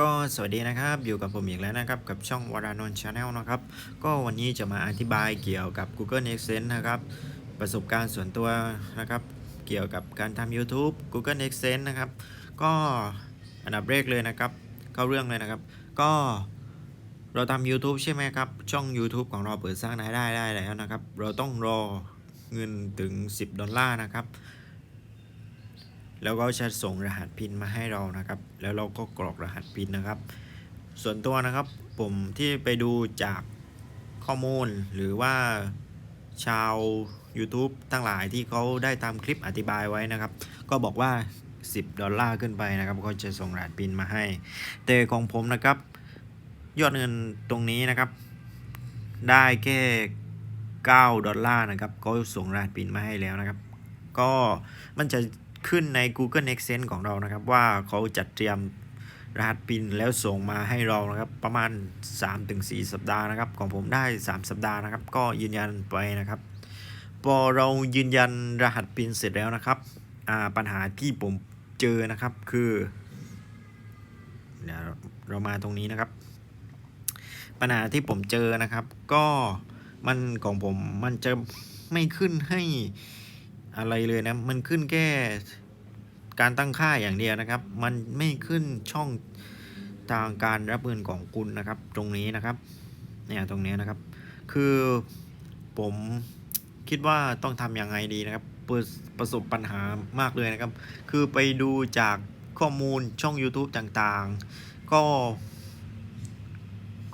ก็สวัสดีนะครับอยู่กับผมอีกแล้วนะครับกับช่องวารานนท์ชาแนลนะครับก็วันนี้จะมาอธิบายเกี่ยวกับ Google Accent นะครับประสบการณ์ส่วนตัวนะครับเกี่ยวกับการทำ YouTube Google Accent นะครับก็อันดับแรกเลยนะครับเข้าเรื่องเลยนะครับ ก็เราทำ YouTube ใช่ไหมครับช่อง YouTube ของเราเปิดสร้างรายได้ได้แล้วนะครับ เราต้องรอเงินถึง 10 ดอลลาร์นะครับ แล้วก็จะส่งรหัสพินมาให้เรานะครับ แล้วเราก็กรอกรหัสพินนะครับ ส่วนตัวนะครับผมที่ไปดูจากข้อมูลหรือว่าชาว YouTube ทั้งหลายที่เขาได้ตามคลิปอธิบายไว้นะครับ ก็บอกว่า 10 ดอลลาร์ขึ้นไปนะครับก็จะส่งรหัสพินมาให้ แต่ของผมนะครับ ยอดเงินตรงนี้นะครับ ได้แค่ 9 ดอลลาร์นะครับก็ส่งรหัสพินมาให้แล้วนะครับ ก็มันจะ ขึ้นใน Google Accent ของเรานะครับ ว่าเขาจัดเตรียมรหัสพินแล้วส่งมาให้เรานะครับ ประมาณ 3-4 สัปดาห์นะครับ ของผมได้ 3 สัปดาห์นะครับ ก็ยืนยันไปนะครับ พอเรายืนยันรหัสพินเสร็จแล้วนะครับปัญหาที่ผมเจอนะครับคือเดี๋ยวเรามาตรงนี้นะครับ ปัญหาที่ผมเจอนะครับ ก็มันของผมมันจะไม่ขึ้นให้ อะไรเลยนะ มันขึ้นแค่การตั้งค่าอย่างเดียวนะครับ มันไม่ขึ้นช่องทางการรับเงินของคุณนะครับ ตรงนี้นะครับ เนี่ยตรงนี้นะครับ คือผมคิดว่าต้องทำยังไงดีนะครับประประสบปัญหามากเลยนะครับ คือไปดูจากข้อมูลช่อง YouTube ต่างๆ ก็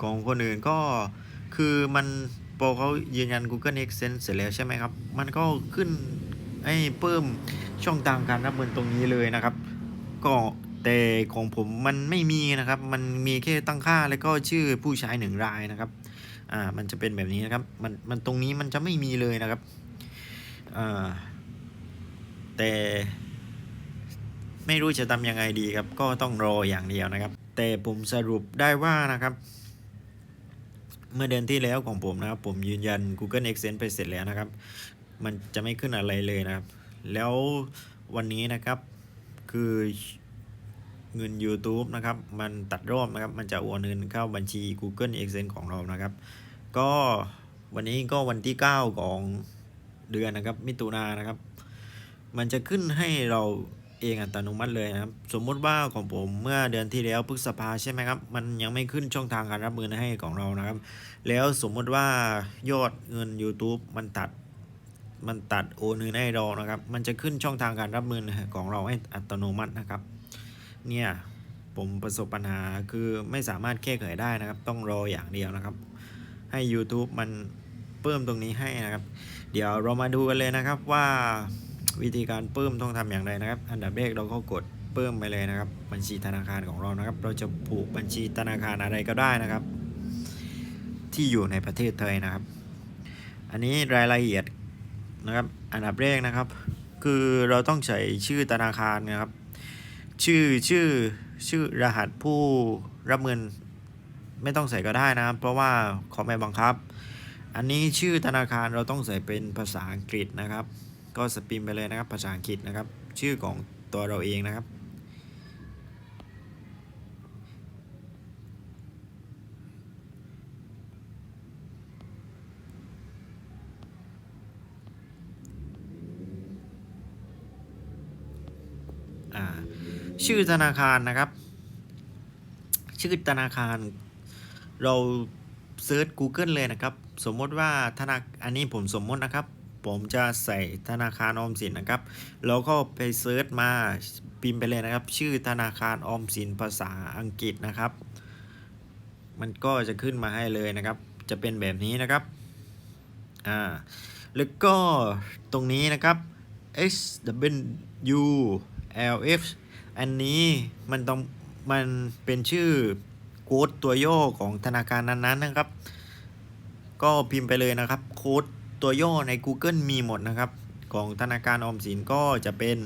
ของคนอื่นก็คือมันพอเขายืนยัน Google Accent เสร็จแล้วใช่ไหมครับ มันก็ขึ้น ให้เพิ่มช่องทางการรับเงินตรงนี้เลยนะครับ ก็แต่ของผมมันไม่มีนะครับ มันมีแค่ตั้งค่าแล้วก็ชื่อผู้ใช้หนึ่งรายนะครับ อ่า มันจะเป็นแบบนี้นะครับ มัน มันตรงนี้มันจะไม่มีเลยนะครับ อ่า แต่ไม่รู้จะทำยังไงดีครับ ก็ต้องรออย่างเดียวนะครับ แต่ผมสรุปได้ว่านะครับ เมื่อเดือนที่แล้วของผมนะครับ ผมยืนยัน Google Accent ไปเสร็จแล้วนะครับ มันจะไม่ขึ้นอะไรเลยนะครับ แล้ววันนี้นะครับคือเงิน YouTube นะครับ มันตัดรอบนะครับ มันจะโอนเงินเข้าบัญชี Google Accent ของเรานะครับ ก็วันนี้ก็วันที่ 9 ของเดือนนะครับ มิถุนายนนะครับ มันจะขึ้นให้เราเองอัตโนมัติเลยนะครับ สมมุติว่าของผมเมื่อเดือนที่แล้วพฤษภาใช่ไหมครับ มันยังไม่ขึ้นช่องทางการรับเงินให้ของเรานะครับ แล้วสมมุติว่ายอดเงิน YouTube มันตัด มันตัดโอนเงินให้เรานะครับ มันจะขึ้นช่องทางการรับเงินของเราให้อัตโนมัตินะครับ เนี่ยผมประสบปัญหาคือไม่สามารถแก้ไขได้นะครับ ต้องรออย่างเดียวนะครับ ให้ YouTube มันเพิ่มตรงนี้ให้นะครับ เดี๋ยวเรามาดูกันเลยนะครับว่าวิธีการเพิ่มต้องทำอย่างไรนะครับ อันดับแรกเราก็กดเพิ่มไปเลยนะครับ บัญชีธนาคารของเรานะครับ เราจะผูกบัญชีธนาคารอะไรก็ได้นะครับ ที่อยู่ในประเทศไทยนะครับ อันนี้รายละเอียด นะครับ อันดับแรกนะครับ คือเราต้องใส่ชื่อธนาคารนะครับ ชื่อชื่อชื่อรหัสผู้รับเงินไม่ต้องใส่ก็ได้นะครับ เพราะว่าเขาไม่บังคับ อันนี้ชื่อธนาคารเราต้องใส่เป็นภาษาอังกฤษนะครับ ก็สปิมไปเลยนะครับภาษาอังกฤษนะครับ ชื่อของตัวเราเองนะครับ อ่า ชื่อธนาคารนะครับ ชื่อธนาคาร เราเซิร์ช Google เลยนะครับ สมมติว่าธนาอันนี้ผมสมมตินะครับ ผมจะใส่ธนาคารออมสินนะครับแล้วก็ไปเซิร์ชมาพิมพ์ไปเลยนะครับ ชื่อธนาคารออมสินภาษาอังกฤษนะครับ มันก็จะขึ้นมาให้เลยนะครับ จะเป็นแบบนี้นะครับอ่าแล้วก็ตรงนี้นะครับ X W u L F อันนี้มันต้องมันเป็นชื่อโค้ดตัวย่อของธนาคารนั้นๆนะครับ ก็พิมพ์ไปเลยนะครับ โค้ดตัวย่อใน Google มีหมดนะครับ ของธนาคารออมสินก็จะเป็น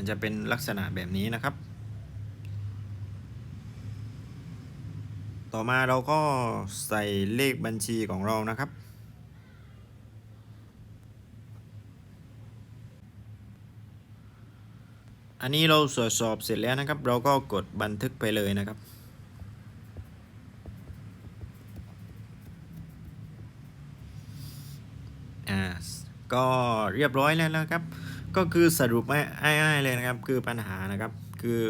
มันจะเป็นลักษณะแบบนี้นะครับ ต่อมาเราก็ใส่เลขบัญชีของเรานะครับ อันนี้เราตรวจสอบเสร็จแล้วนะครับ เราก็กดบันทึกไปเลยนะครับอ่าก็เรียบร้อยแล้วนะครับ ก็คือสรุปไม่ง่ายๆเลยนะครับ คือปัญหานะครับ คือ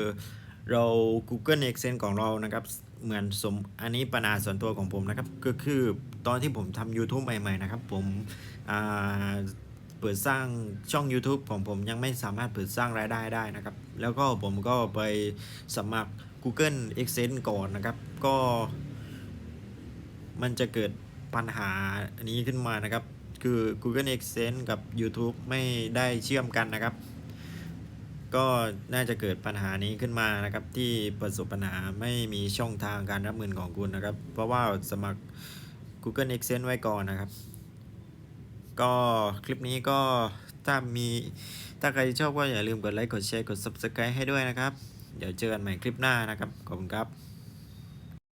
เรา Google Exchange ของเรานะครับ เหมือนสมอันนี้ปัญหาส่วนตัวของผมนะครับ ก็คือตอนที่ผมทำ YouTube ใหม่ๆนะครับ ผมเปิดสร้างช่อง YouTube ของผมยังไม่สามารถเปิดสร้างรายได้ได้นะครับ แล้วก็ผมก็ไปสมัคร Google Exchange ก่อนนะครับ ก็ มันจะเกิดปัญหาอันนี้ขึ้นมานะครับ คือ Google Exchange กับ YouTube ไม่ได้เชื่อมกันนะครับ ก็น่าจะเกิดปัญหานี้ขึ้นมานะครับ ที่ประสบปัญหาไม่มีช่องทางการรับเงินของคุณนะครับ เพราะว่าสมัคร Google Exchange ไว้ก่อนนะครับ ก็คลิปนี้ก็ถ้ามีถ้าใครชอบก็อย่าลืมกดไลค์กดแชร์กด Subscribe ให้ด้วยนะครับ เดี๋ยวเจอกันใหม่คลิปหน้านะครับ ขอบคุณครับ